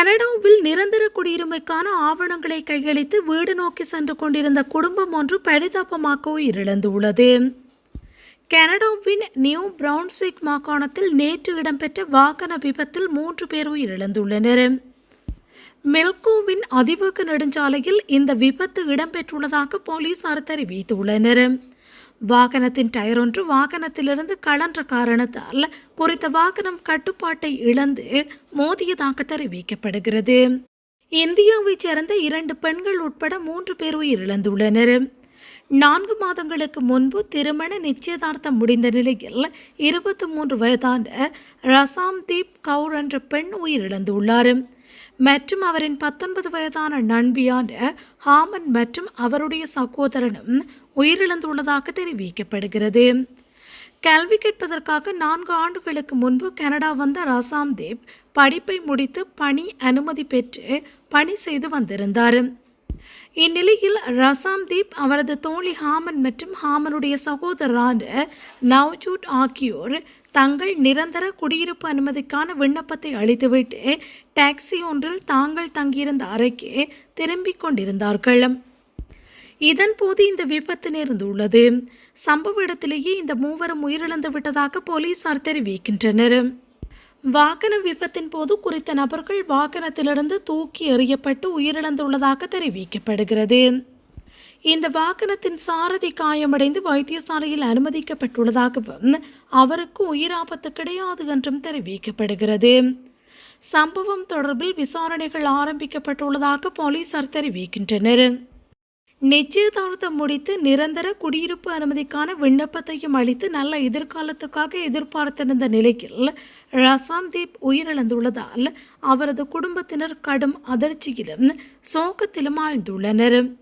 கனடாவில் நிரந்தர குடியுரிமைக்கான ஆவணங்களை கையளித்து வீடு நோக்கி சென்று கொண்டிருந்த குடும்பம் ஒன்று பரிதாபமாக உயிரிழந்துள்ளது. கனடாவின் நியூ பிரவுன்ஸ்விக் மாகாணத்தில் நேற்று இடம்பெற்ற வாகன விபத்தில் மூன்று பேர் உயிரிழந்துள்ளனர். மெல்கோவின் அதிவேக நெடுஞ்சாலையில் இந்த விபத்து இடம்பெற்றுள்ளதாக போலீசார் தெரிவித்துள்ளனர். வாகனத்தின் டயர் ஒன்று வாகனத்திலிருந்து கலன்ற காரணத்தால் குறித்த வாகனம் கட்டுப்பாட்டை இழந்து மோதியதாக தெரிவிக்கப்படுகிறது இந்தியாவைச் சேர்ந்த இரண்டு பெண்கள் உட்பட மூன்று பேர் உயிரிழந்துள்ளனர். நான்கு மாதங்களுக்கு முன்பு திருமண நிச்சயதார்த்தம் முடிந்த நிலையில் இருபத்தி மூன்று வயதான ரசாம்தீப் கவுர் என்ற பெண் உயிரிழந்துள்ளார். மற்றும் அவரின் பத்தொன்பது வயதான நண்பியான ஹாமன் மற்றும் அவருடைய சகோதரனும் உயிரிழந்துள்ளதாக தெரிவிக்கப்படுகிறது. கல்வி கேட்பதற்காக நான்கு ஆண்டுகளுக்கு முன்பு கனடா வந்த ராசாம் தேவ் படிப்பை முடித்து பணி அனுமதி பெற்று பணி செய்து வந்திருந்தார். இந்நிலையில் ரசாம் தீப் அவரது தோழி ஹாமன் மற்றும் ஹாமனுடைய சகோதரரான நவ்ஜூட் ஆகியோர் தங்கள் நிரந்தர குடியிருப்பு அனுமதிக்கான விண்ணப்பத்தை அளித்துவிட்டு டாக்ஸி ஒன்றில் தாங்கள் தங்கியிருந்த அறைக்கு திரும்பிக் கொண்டிருந்தார்கள். இதன்போது இந்த விபத்து நேர்ந்துள்ளது. சம்பவ இடத்திலேயே இந்த மூவரும் உயிரிழந்து விட்டதாக போலீசார் தெரிவிக்கின்றனர். வாகன விபத்தின் போது குறித்த நபர்கள் வாகனத்திலிருந்து தூக்கி எறியப்பட்டு உயிரிழந்துள்ளதாக தெரிவிக்கப்படுகிறது. இந்த வாகனத்தின் சாரதி காயமடைந்து வைத்தியசாலையில் அனுமதிக்கப்பட்டுள்ளதாகவும் அவருக்கு உயிராபத்து கிடையாது என்றும் தெரிவிக்கப்படுகிறது. சம்பவம் தொடர்பில் விசாரணைகள் ஆரம்பிக்கப்பட்டுள்ளதாக போலீசார் தெரிவிக்கின்றனர். நிச்சயதார்த்தம் முடித்து நிரந்தர குடியிருப்பு அனுமதிக்கான விண்ணப்பத்தையும் அளித்து நல்ல எதிர்காலத்துக்காக எதிர்பார்த்திருந்த நிலையில் ரசாம்தீப் உயிரிழந்துள்ளதால் அவரது குடும்பத்தினர் கடும் அதிர்ச்சியிலும் சோகத்திலும் ஆழ்ந்துள்ளனர்.